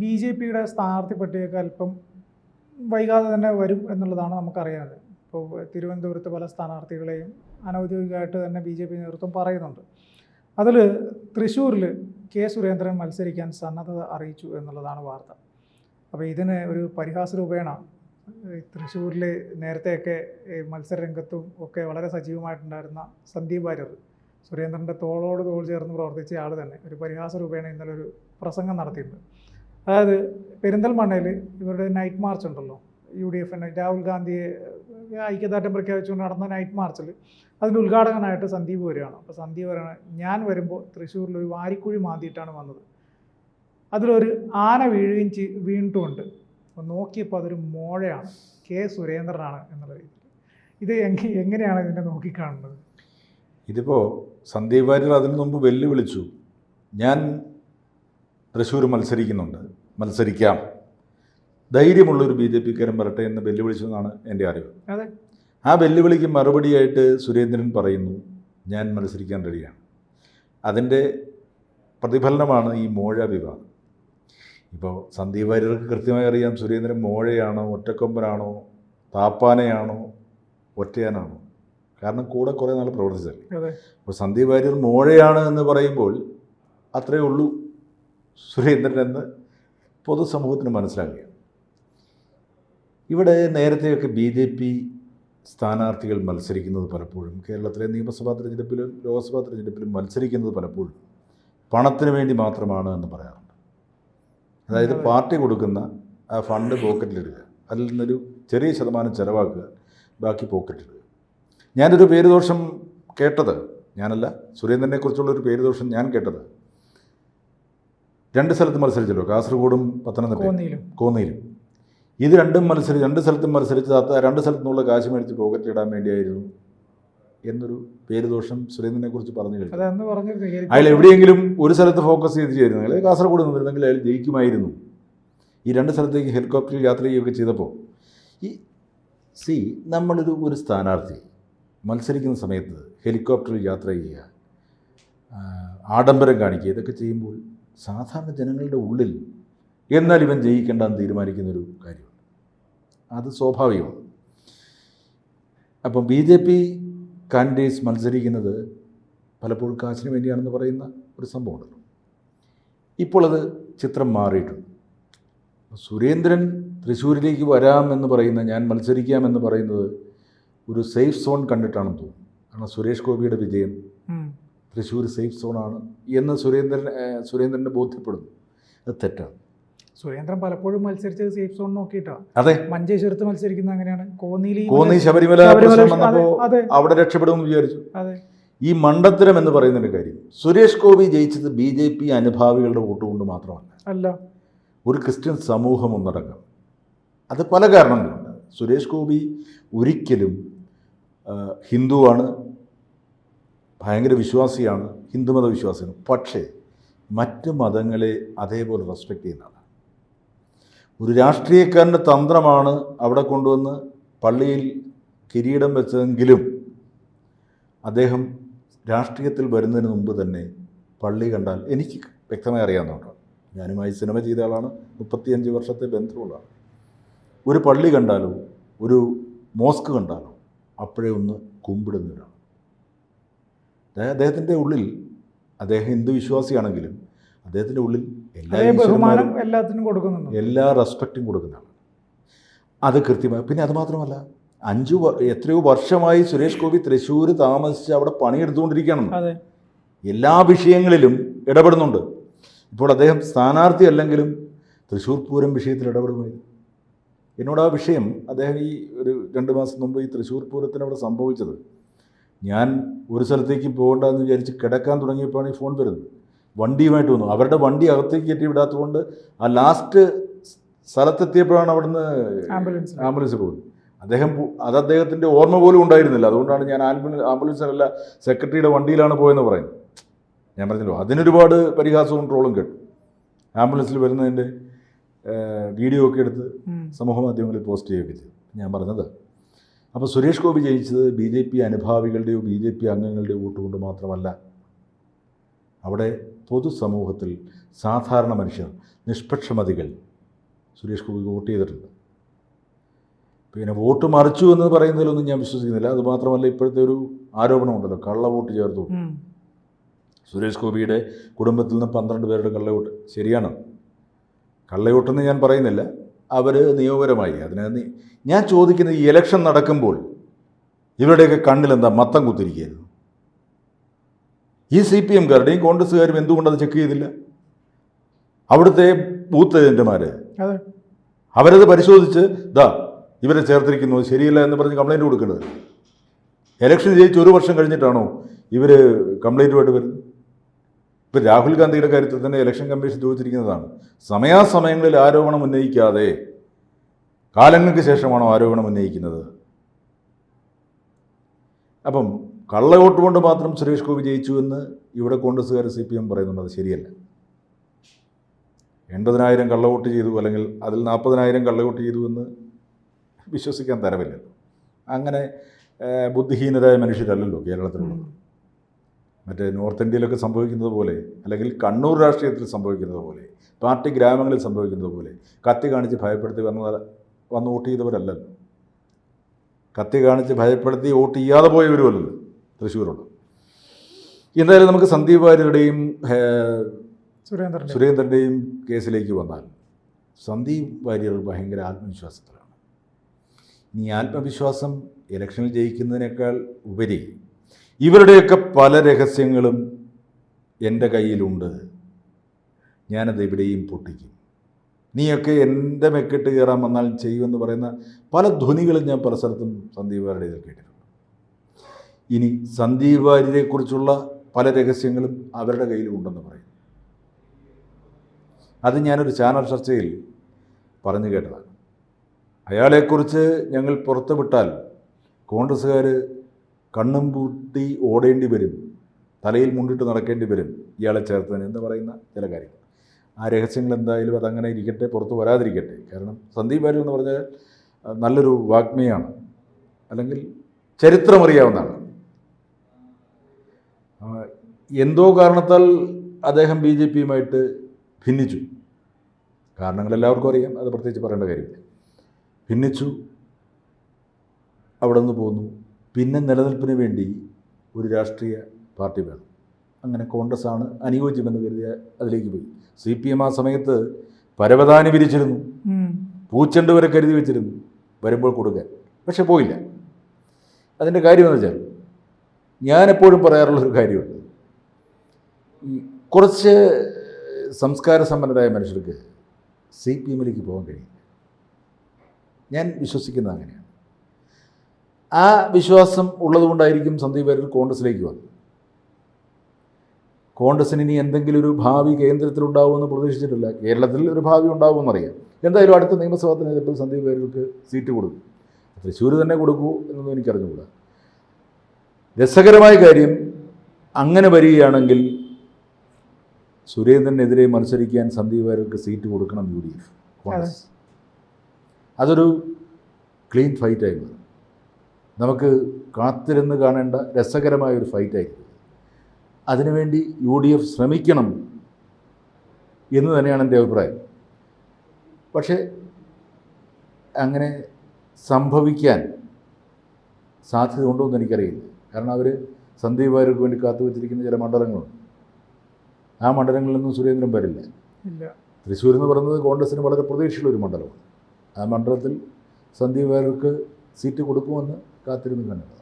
B J പിയുടെ സ്ഥാനാർത്ഥി പട്ടികയൊക്കെ അല്പം വൈകാതെ തന്നെ വരും എന്നുള്ളതാണ് നമുക്കറിയാതെ ഇപ്പോൾ തിരുവനന്തപുരത്ത് പല സ്ഥാനാർത്ഥികളെയും അനൗദ്യോഗികമായിട്ട് തന്നെ ബി ജെ പി നേതൃത്വം പറയുന്നുണ്ട്. അതിൽ തൃശ്ശൂരിൽ കെ സുരേന്ദ്രൻ മത്സരിക്കാൻ സന്നദ്ധത അറിയിച്ചു എന്നുള്ളതാണ് വാർത്ത. അപ്പോൾ ഇതിന് ഒരു പരിഹാസ രൂപേണ തൃശ്ശൂരിൽ നേരത്തെയൊക്കെ മത്സരരംഗത്തും ഒക്കെ വളരെ സജീവമായിട്ടുണ്ടായിരുന്ന സന്ദീപ് വാര്യർ സുരേന്ദ്രന്റെ തോളോട് തോൾ ചേർന്ന് പ്രവർത്തിച്ച ആൾ തന്നെ ഒരു പരിഹാസ രൂപേണ ഇന്നലെ ഒരു പ്രസംഗം നടത്തിയിട്ടുണ്ട്. അതായത് പെരിന്തൽമണ്ണയിൽ ഇവരുടെ നൈറ്റ് മാർച്ച് ഉണ്ടല്ലോ യു ഡി എഫിന് രാഹുൽ ഗാന്ധിയെ ഐക്യദാർഢ്യം പ്രഖ്യാപിച്ചുകൊണ്ട് നടന്ന നൈറ്റ് മാർച്ചിൽ അതിന്റെ ഉദ്ഘാടകനായിട്ട് സന്ദീപ് വരികയാണ്. അപ്പോൾ സന്ദീപ് വരാണ്. ഞാൻ വരുമ്പോൾ തൃശ്ശൂരിൽ ഒരു വാരിക്കുഴി മാന്തിയിട്ടാണ് വന്നത്. അതിലൊരു ആന വീഴുകയും ചെയ് വീണിട്ടുമുണ്ട്. അപ്പോൾ നോക്കിയപ്പോൾ അതൊരു മോഴയാണ്. കെ സുരേന്ദ്രനാണ് എന്നുള്ള രീതിയിൽ. ഇത് എങ്ങ എങ്ങനെയാണ് ഇതിനെ നോക്കിക്കാണുന്നത്? ഇതിപ്പോൾ സന്ദീപ് വാര്യർ അതിനു മുമ്പ് വെല്ലുവിളിച്ചു. ഞാൻ തൃശ്ശൂർ മത്സരിക്കുന്നുണ്ട്. മത്സരിക്കാം. ധൈര്യമുള്ളൊരു ബി ജെ പിക്കാരൻ വരട്ടെ എന്ന് വെല്ലുവിളിച്ചെന്നാണ് എന്റെ അറിവ്. അതെ. ആ വെല്ലുവിളിക്ക് മറുപടിയായിട്ട് സുരേന്ദ്രൻ പറയുന്നു ഞാൻ മത്സരിക്കാൻ റെഡിയാണ്. അതിന്റെ പ്രതിഫലനമാണ് ഈ മോഴ വിവാദം. ഇപ്പോൾ സന്ദീപ് വാര്യർക്ക് കൃത്യമായി അറിയാം സുരേന്ദ്രൻ മോഴയാണോ ഒറ്റക്കൊമ്പനാണോ താപ്പാനയാണോ ഒറ്റയാനാണോ? കാരണം കൂടെ കുറേ നാൾ പ്രവർത്തിച്ചല്ലേ. അപ്പോൾ സന്ദീപ് വാര്യർ മോഴയാണ് എന്ന് പറയുമ്പോൾ അത്രയേ ഉള്ളൂ. സുരേന്ദ്രൻ എന്ന് പൊതുസമൂഹത്തിന് മനസ്സിലാക്കുക. ഇവിടെ നേരത്തെയൊക്കെ ബി ജെ പി സ്ഥാനാർത്ഥികൾ മത്സരിക്കുന്നത് പലപ്പോഴും കേരളത്തിലെ നിയമസഭാ തിരഞ്ഞെടുപ്പിലും ലോക്സഭാ തിരഞ്ഞെടുപ്പിലും മത്സരിക്കുന്നത് പലപ്പോഴും പണത്തിന് വേണ്ടി മാത്രമാണ് എന്ന് പറയാറുണ്ട്. അതായത് പാർട്ടി കൊടുക്കുന്ന ആ ഫണ്ട് പോക്കറ്റിലിടുക അതിൽ നിന്നൊരു ചെറിയ ശതമാനം ചിലവാക്കുക ബാക്കി പോക്കറ്റിലിടുക. ഞാനൊരു പേരുദോഷം കേട്ടത് ഞാനല്ല സുരേന്ദ്രനെക്കുറിച്ചുള്ളൊരു പേരുദോഷം ഞാൻ കേട്ടത്. രണ്ട് സ്ഥലത്ത് മത്സരിച്ചല്ലോ. കാസർഗോഡും പത്തനംതിട്ടയും. കോന്നിയിലും. ഇത് രണ്ടും മത്സരിച്ച് രണ്ട് സ്ഥലത്തും മത്സരിച്ച് രണ്ട് സ്ഥലത്തു നിന്നുള്ള കാശ് മേടിച്ച് പോക്കറ്റിലിടാൻ വേണ്ടിയായിരുന്നു എന്നൊരു പേരുദോഷം സുരേന്ദ്രനെ കുറിച്ച് പറഞ്ഞു കഴിഞ്ഞു. അയാൾ എവിടെയെങ്കിലും ഒരു സ്ഥലത്ത് ഫോക്കസ് ചെയ്ത് ചെയ്തിരുന്നെങ്കിൽ കാസർഗോഡ് നിന്നിരുന്നെങ്കിൽ അയാൾ ജയിക്കുമായിരുന്നു. ഈ രണ്ട് സ്ഥലത്തേക്ക് ഹെലികോപ്റ്ററിൽ യാത്ര ചെയ്യുകയൊക്കെ ചെയ്തപ്പോൾ ഈ സി നമ്മളൊരു ഒരു സ്ഥാനാർത്ഥി മത്സരിക്കുന്ന സമയത്ത് ഹെലികോപ്റ്ററിൽ യാത്ര ചെയ്യുക ആഡംബരം കാണിക്കുക ഇതൊക്കെ ചെയ്യുമ്പോൾ സാധാരണ ജനങ്ങളുടെ ഉള്ളിൽ എന്നാൽ ഇവൻ ജയിക്കേണ്ടെന്ന് തീരുമാനിക്കുന്നൊരു കാര്യമുണ്ട്. അത് സ്വാഭാവികമാണ്. അപ്പം ബി ജെ പി കാൻഡിഡേറ്റ്സ് മത്സരിക്കുന്നത് പലപ്പോഴും കാശിന് വേണ്ടിയാണെന്ന് പറയുന്ന ഒരു സംഭവമുണ്ടല്ലോ. ഇപ്പോൾ അത് ചിത്രം മാറിയിട്ടുണ്ട്. സുരേന്ദ്രൻ തൃശ്ശൂരിലേക്ക് വരാമെന്ന് പറയുന്ന ഞാൻ മത്സരിക്കാമെന്ന് പറയുന്നത് ഒരു സേഫ് സോൺ കണ്ടിട്ടാണെന്ന് തോന്നുന്നു. കാരണം സുരേഷ് ഗോപിയുടെ വിജയം. തൃശ്ശൂർ സേഫ് സോണാണ് എന്ന് സുരേന്ദ്രൻ സുരേന്ദ്രനെ ബോധ്യപ്പെടുന്നു. അത് തെറ്റാണ്. സുരേന്ദ്രൻ പലപ്പോഴും മത്സരിച്ചത് സേഫ് സോൺ നോക്കിയിട്ടാണ് അതെ. മഞ്ചേശ്വരത്ത് മത്സരിക്കുന്നത് അങ്ങനെയാണ്. കോന്നിയിൽ കോന്നി ശബരിമല അവിടെ രക്ഷപ്പെടുമെന്ന് വിചാരിച്ചു. അതെ. ഈ മണ്ടത്തരം എന്ന് പറയുന്നൊരു കാര്യം സുരേഷ് ഗോപി ജയിച്ചത് ബി ജെ പി അനുഭാവികളുടെ വോട്ട് കൊണ്ട് മാത്രമല്ല. അല്ല. ഒരു ക്രിസ്ത്യൻ സമൂഹം ഒന്നടങ്കം. അത് പല കാരണങ്ങളുണ്ട്. സുരേഷ് ഗോപി ഒരിക്കലും ഹിന്ദുവാണ് ഭയങ്കര വിശ്വാസിയാണ് ഹിന്ദുമത വിശ്വാസിയാണ് പക്ഷേ മറ്റ് മതങ്ങളെ അതേപോലെ റെസ്പെക്ട് ചെയ്യുന്നതാണ് ഒരു രാഷ്ട്രീയക്കാരന്റെ തന്ത്രമാണ് അവിടെ കൊണ്ടുവന്ന് പള്ളിയിൽ കിരീടം വെച്ചതെങ്കിലും അദ്ദേഹം രാഷ്ട്രീയത്തിൽ വരുന്നതിന് മുമ്പ് തന്നെ പള്ളി കണ്ടാൽ എനിക്ക് വ്യക്തമായി അറിയാവുന്നതുകൊണ്ടാണ് ഞാനുമായി സിനിമ ചെയ്ത ആളാണ് മുപ്പത്തിയഞ്ച് വർഷത്തെ ബന്ധമുള്ളതാണ് ഒരു പള്ളി കണ്ടാലോ ഒരു മോസ്ക് കണ്ടാലോ അപ്പോഴേ ഒന്ന് കുമ്പിടുന്നവരാണ് അദ്ദേഹത്തിന്റെ ഉള്ളിൽ അദ്ദേഹം ഹിന്ദു വിശ്വാസിയാണെങ്കിലും അദ്ദേഹത്തിന്റെ ഉള്ളിൽ എല്ലാ ബഹുമാനം എല്ലാത്തിനും കൊടുക്കുന്നുണ്ട്. എല്ലാ റെസ്പെക്റ്റും കൊടുക്കുന്നതാണ് അത് കൃത്യമായി പിന്നെ അതുമാത്രമല്ല അഞ്ചു എത്രയോ വർഷമായി സുരേഷ് ഗോപി തൃശ്ശൂർ താമസിച്ച് അവിടെ പണിയെടുത്തുകൊണ്ടിരിക്കുകയാണെന്ന്. അതെ. എല്ലാ വിഷയങ്ങളിലും ഇടപെടുന്നുണ്ട്. ഇപ്പോൾ അദ്ദേഹം സ്ഥാനാർത്ഥി അല്ലെങ്കിലും തൃശ്ശൂർ പൂരം വിഷയത്തിൽ ഇടപെടുമായിരുന്നു എന്നോട് ആ വിഷയം അദ്ദേഹം ഈ ഒരു രണ്ട് മാസം മുമ്പ് ഈ തൃശ്ശൂർ പൂരത്തിന് അവിടെ സംഭവിച്ചത് ഞാൻ ഒരു സ്ഥലത്തേക്ക് പോകണ്ടെന്ന് വിചാരിച്ച് കിടക്കാൻ തുടങ്ങിയപ്പോഴാണ് ഈ ഫോൺ വരുന്നത്. വണ്ടിയുമായിട്ട് വന്നു. അവരുടെ വണ്ടി അകത്തേക്ക് കയറ്റി വിടാത്തതുകൊണ്ട് ആ ലാസ്റ്റ് സ്ഥലത്തെത്തിയപ്പോഴാണ് അവിടുന്ന് ആംബുലൻസ് ആംബുലൻസ് പോകുന്നത്. അദ്ദേഹം അത് അദ്ദേഹത്തിന്റെ ഓർമ്മ പോലും ഉണ്ടായിരുന്നില്ല. അതുകൊണ്ടാണ് ഞാൻ ആംബുലൻസ് ആംബുലൻസിലല്ല സെക്രട്ടറിയുടെ വണ്ടിയിലാണ് പോയെന്ന് പറയുന്നത്. ഞാൻ പറഞ്ഞല്ലോ അതിനൊരുപാട് പരിഹാസവും ട്രോളും കേട്ടു. ആംബുലൻസിൽ വരുന്നതിന്റെ വീഡിയോ ഒക്കെ എടുത്ത് സമൂഹ മാധ്യമങ്ങളിൽ പോസ്റ്റ് ചെയ്യുകയൊക്കെ ചെയ്തു. ഞാൻ പറഞ്ഞത് അപ്പോൾ സുരേഷ് ഗോപി ജയിച്ചത് ബി ജെ പി അനുഭാവികളുടെയോ ബി ജെ പി അംഗങ്ങളുടെയോ വോട്ട് കൊണ്ട് മാത്രമല്ല. അവിടെ പൊതുസമൂഹത്തിൽ സാധാരണ മനുഷ്യർ നിഷ്പക്ഷമതികൾ സുരേഷ് ഗോപിക്ക് വോട്ട് ചെയ്തിട്ടുണ്ട്. പിന്നെ വോട്ട് മറിച്ചു എന്ന് പറയുന്നതിലൊന്നും ഞാൻ വിശ്വസിക്കുന്നില്ല. അതുമാത്രമല്ല ഇപ്പോഴത്തെ ഒരു ആരോപണമുണ്ടല്ലോ കള്ള വോട്ട് ചേർത്തു സുരേഷ് ഗോപിയുടെ കുടുംബത്തിൽ നിന്ന് പന്ത്രണ്ട് പേരുടെ കള്ളവോട്ട്. ശരിയാണ്. കള്ളയോട്ടെന്ന് ഞാൻ പറയുന്നില്ല. അവർ നിയമപരമായി അതിന് ഞാൻ ചോദിക്കുന്നത് ഈ ഇലക്ഷൻ നടക്കുമ്പോൾ ഇവരുടെയൊക്കെ കണ്ണിലെന്താ മത്തം കുത്തിരിക്കുകയായിരുന്നു? ഈ സി പി എംകാരുടെയും കോൺഗ്രസ്സുകാരും എന്തുകൊണ്ടത് ചെക്ക് ചെയ്തില്ല? അവിടുത്തെ ബൂത്ത് ഏജന്റുമാർ അവരത് പരിശോധിച്ച് ദാ ഇവരെ ചേർത്തിരിക്കുന്നു ശരിയല്ല എന്ന് പറഞ്ഞ് കംപ്ലൈന്റ് കൊടുക്കേണ്ടത്. ഇലക്ഷൻ ജയിച്ച് ഒരു വർഷം കഴിഞ്ഞിട്ടാണോ ഇവർ കംപ്ലൈന്റുമായിട്ട് വരുന്നത്? ഇപ്പം രാഹുൽ ഗാന്ധിയുടെ കാര്യത്തിൽ തന്നെ ഇലക്ഷൻ കമ്മീഷൻ ചോദിച്ചിരിക്കുന്നതാണ് സമയാസമയങ്ങളിൽ ആരോപണം ഉന്നയിക്കാതെ കാലങ്ങൾക്ക് ശേഷമാണോ ആരോപണം ഉന്നയിക്കുന്നത്? അപ്പം കള്ളവോട്ട് കൊണ്ട് മാത്രം സുരേഷ് ഗോപി ജയിച്ചു എന്ന് ഇവിടെ കോൺഗ്രസ്സുകാർ സി പി എം പറയുന്നുണ്ട് അത് ശരിയല്ല. എൺപതിനായിരം കള്ളവോട്ട് ചെയ്തു അല്ലെങ്കിൽ അതിൽ നാൽപ്പതിനായിരം കള്ളവോട്ട് ചെയ്തു എന്ന് വിശ്വസിക്കാൻ തരവില്ല അങ്ങനെ ബുദ്ധിഹീനരായ മനുഷ്യരല്ലല്ലോ കേരളത്തിലുള്ളത്. മറ്റേ നോർത്ത് ഇന്ത്യയിലൊക്കെ സംഭവിക്കുന്നത് പോലെ അല്ലെങ്കിൽ കണ്ണൂർ രാഷ്ട്രീയത്തിൽ സംഭവിക്കുന്നത് പോലെ പാർട്ടി ഗ്രാമങ്ങളിൽ സംഭവിക്കുന്നത് പോലെ കത്തി കാണിച്ച് ഭയപ്പെടുത്തി വന്ന വന്ന് വോട്ട് ചെയ്തവരല്ലല്ലോ. കത്തി കാണിച്ച് ഭയപ്പെടുത്തി വോട്ട് ചെയ്യാതെ പോയവരുമല്ലല്ലോ. തൃശ്ശൂരുണ്ട്. എന്തായാലും നമുക്ക് സന്ദീപ് വാര്യരുടെയും സുരേന്ദ്രൻ സുരേന്ദ്രന്റെ സുരേന്ദ്രന്റെയും കേസിലേക്ക് വന്നാൽ സന്ദീപ് വാര്യർ ഭയങ്കര ആത്മവിശ്വാസത്തിലാണ്. ഇനി ആത്മവിശ്വാസം ഇലക്ഷനിൽ ജയിക്കുന്നതിനേക്കാൾ ഉപരി ഇവരുടെയൊക്കെ പല രഹസ്യങ്ങളും എന്റെ കയ്യിലുണ്ട്. ഞാനത് എവിടെയും പൊട്ടിക്കും. നീയൊക്കെ എന്റെ മെക്കിട്ട് കയറാൻ വന്നാൽ ചെയ്യുമെന്ന് പറയുന്ന പല ധ്വനികളും ഞാൻ പല സ്ഥലത്തും സന്ദീപ് വാര്യരുടെ കേട്ടിട്ടുണ്ട്. ഇനി സന്ദീപ് വാര്യരെക്കുറിച്ചുള്ള പല രഹസ്യങ്ങളും അവരുടെ കയ്യിലും ഉണ്ടെന്ന് പറയും. അത് ഞാനൊരു ചാനൽ ചർച്ചയിൽ പറഞ്ഞു കേട്ടതാണ്. അയാളെക്കുറിച്ച് ഞങ്ങൾ പുറത്തുവിട്ടാൽ കോൺഗ്രസ്സുകാർ കണ്ണും പൂട്ടി ഓടേണ്ടി വരും. തലയിൽ മുണ്ടിട്ട് നടക്കേണ്ടി വരും. ഇയാളെ ചേർത്തതിന് എന്ന് പറയുന്ന ചില കാര്യങ്ങൾ. ആ രഹസ്യങ്ങൾ എന്തായാലും അതങ്ങനെ ഇരിക്കട്ടെ പുറത്ത് വരാതിരിക്കട്ടെ. കാരണം സന്ദീപ് വാര്യർ എന്ന് പറഞ്ഞാൽ നല്ലൊരു വാഗ്മിയാണ്. അല്ലെങ്കിൽ ചരിത്രമറിയാവുന്നതാണ്. എന്തോ കാരണത്താൽ അദ്ദേഹം ബി ജെ പിയുമായിട്ട് ഭിന്നിച്ചു. കാരണങ്ങൾ എല്ലാവർക്കും അറിയാം. അത് പ്രത്യേകിച്ച് പറയേണ്ട കാര്യമില്ല. ഭിന്നിച്ചു. അവിടെ നിന്ന് പോന്നു. പിന്നെ നിലനിൽപ്പിന് വേണ്ടി ഒരു രാഷ്ട്രീയ പാർട്ടി വേണം. അങ്ങനെ കോൺഗ്രസ് ആണ് അനുയോജ്യമെന്ന് കരുതിയ അതിലേക്ക് പോയി. സി പി എം ആ സമയത്ത് പരവതാനി വിരിച്ചിരുന്നു. പൂച്ചെണ്ട് വരെ കരുതി വെച്ചിരുന്നു. വരുമ്പോൾ കൊടുക്കാൻ. പക്ഷെ പോയില്ല. അതിന്റെ കാര്യമെന്ന് വെച്ചാൽ ഞാനെപ്പോഴും പറയാറുള്ളൊരു കാര്യമുണ്ട്. ഈ കുറച്ച് സംസ്കാര സമ്പന്നരായ മനുഷ്യർക്ക് സി പി എമ്മിലേക്ക് പോകാൻ കഴിയും ഞാൻ വിശ്വസിക്കുന്നത് അങ്ങനെയാണ്. ആ വിശ്വാസം ഉള്ളതുകൊണ്ടായിരിക്കും സന്ദീപ് വാര്യർ കോൺഗ്രസ്സിലേക്ക് വന്നത്. കോൺഗ്രസിന് ഇനി എന്തെങ്കിലും ഒരു ഭാവി കേന്ദ്രത്തിലുണ്ടാവുമെന്ന് പ്രതീക്ഷിച്ചിട്ടില്ല. കേരളത്തിൽ ഒരു ഭാവി ഉണ്ടാവുമെന്നറിയാം എന്തായാലും അടുത്ത നിയമസഭാ തെരഞ്ഞെടുപ്പിൽ സന്ദീപ് വാര്യർക്ക് സീറ്റ് കൊടുക്കും. തൃശ്ശൂർ തന്നെ കൊടുക്കൂ എന്നൊന്നും എനിക്കറിഞ്ഞുകൂടാ. രസകരമായ കാര്യം അങ്ങനെ വരികയാണെങ്കിൽ സുരേന്ദ്രനെതിരെ മത്സരിക്കാൻ സന്ദീപ് വാര്യർക്ക് സീറ്റ് കൊടുക്കണം യു ഡി എഫ് കോൺഗ്രസ്. അതൊരു ക്ലീൻ ഫൈറ്റായി മാറും. നമുക്ക് കാത്തിരുന്ന് കാണേണ്ട രസകരമായ ഒരു ഫൈറ്റായിരിക്കും അതിനുവേണ്ടി യു ഡി എഫ് ശ്രമിക്കണം എന്ന് തന്നെയാണ് എന്റെ അഭിപ്രായം. പക്ഷേ അങ്ങനെ സംഭവിക്കാൻ സാധ്യത ഉണ്ടോ എന്ന് എനിക്കറിയില്ല. കാരണം അവർ സന്ദീപ് വാര്യർക്ക് വേണ്ടി കാത്തു വച്ചിരിക്കുന്ന ചില മണ്ഡലങ്ങളുണ്ട്. ആ മണ്ഡലങ്ങളിലൊന്നും സുരേന്ദ്രൻ വരില്ല. തൃശ്ശൂർ എന്ന് പറയുന്നത് കോൺഗ്രസിന് വളരെ പ്രതീക്ഷയുള്ള ഒരു മണ്ഡലമാണ്. ആ മണ്ഡലത്തിൽ സന്ദീപ് വാര്യർക്ക് സീറ്റ് കൊടുക്കുമെന്ന് കാത്തിരുന്ന് കണ്ടതാണ്